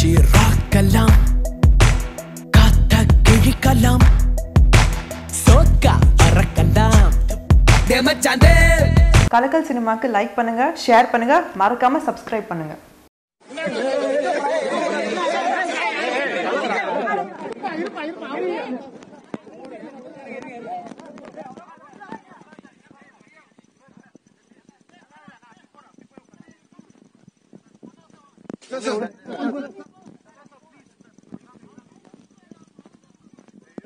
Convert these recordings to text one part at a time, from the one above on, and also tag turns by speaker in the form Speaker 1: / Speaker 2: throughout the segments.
Speaker 1: மூச்சு ராக்கலாம். காத்த கிழிக்கலாம். சோக்கா மச்சான் டே
Speaker 2: கலக்கல் சினிமாக்கு லைக் பண்ணுங்க ஷேர் பண்ணுங்க மறக்காம சப்ஸ்கிரைப் பண்ணுங்க.
Speaker 3: இருப்பா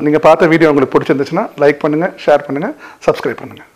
Speaker 4: நீங்கள் பார்த்த வீடியோ உங்களுக்கு பிடிச்சிருந்துச்சுன்னா லைக் பண்ணுங்கள் ஷேர் பண்ணுங்கள் சப்ஸ்கிரைப் பண்ணுங்கள்